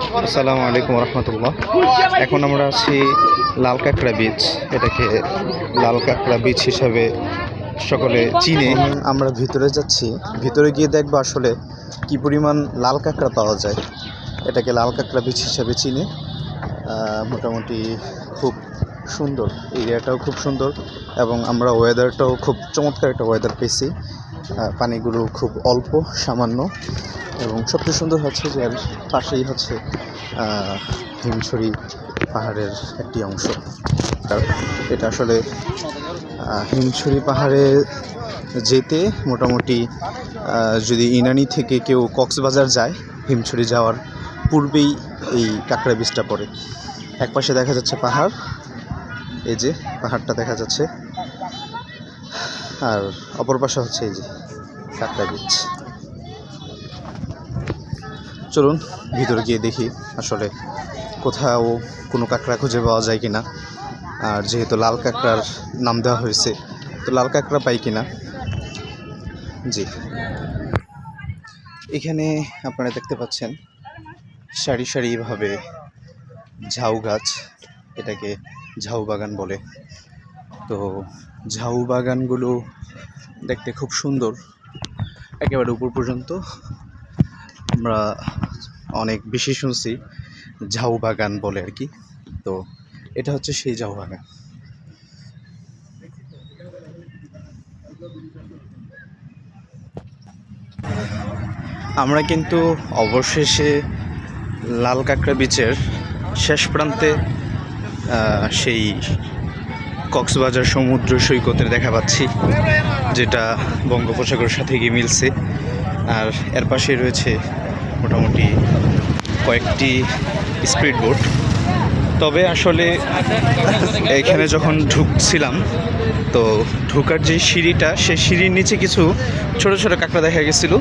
আসসালামু আলাইকুম রহমতুল্লাহ। এখন আমরা আছি লাল কাঁকড়া বীচ এটাকে লাল কাঁকড়া বীচ হিসাবে সকলে চিনে। আমরা ভিতরে যাচ্ছি, ভিতরে গিয়ে দেখব আসলে কি পরিমাণ লাল কাঁকড়া পাওয়া যায়। এটাকে লাল কাঁকড়া বীচ হিসাবে চিনে। মোটামুটি খুব সুন্দর, এরিয়াটাও খুব সুন্দর এবং আমরা ওয়েদারটাও খুব চমৎকার একটা ওয়েদার পেয়েছি। পানিগুলো খুব অল্প, সামান্য। এবং সবচেয়ে সুন্দর হচ্ছে যে পাশেই হচ্ছে হিমছড়ি পাহাড়ের একটি অংশ। কারণ এটা আসলে হিমছড়ি পাহাড়ে যেতে মোটামুটি যদি ইনানি থেকে কেউ কক্সবাজার যায়, হিমছড়ি যাওয়ার পূর্বেই এই কাঁকড়া বীজটা পড়ে। এক পাশে দেখা যাচ্ছে পাহাড়, এই যে পাহাড়টা দেখা যাচ্ছে। আর অপর পাশে হচ্ছে এই যে কাঁকড়া বীজ। চলুন ভিতরে গিয়ে দেখি আসলে কোথাও কোনো কাঁকড়া খুঁজে পাওয়া যায় কিনা। আর যেহেতু লাল কাঁকড়ার নাম দেওয়া হয়েছে, তো লাল কাঁকড়া পাই কিনা? জি। এখানে আপনারা দেখতে পাচ্ছেন সারি সারিভাবে ঝাউ গাছ, এটাকে ঝাউ বাগান বলে। তো ঝাউ বাগানগুলো দেখতে খুব সুন্দর, একেবারে উপর পর্যন্ত। আমরা অনেক বেশি শুনছি, ঝাউ বাগান বলে আর কি। তো এটা হচ্ছে সেই ঝাউ বাগান। আমরা কিন্তু অবশেষে লাল কাঁকড়া বিচের শেষ প্রান্তে সেই কক্সবাজার সমুদ্র সৈকতের দেখা পাচ্ছি, যেটা বঙ্গোপসাগরের সাথে গিয়ে মিলছে। আর এর পাশে রয়েছে মোটামুটি কয়েকটি স্পিড বোট। তবে আসলে এখানে যখন ঢুকছিলাম, তো ঢুকার যে সিঁড়িটা, সেই সিঁড়ির নিচে কিছু ছোট ছোট কাঁকড়া দেখা গেছিল।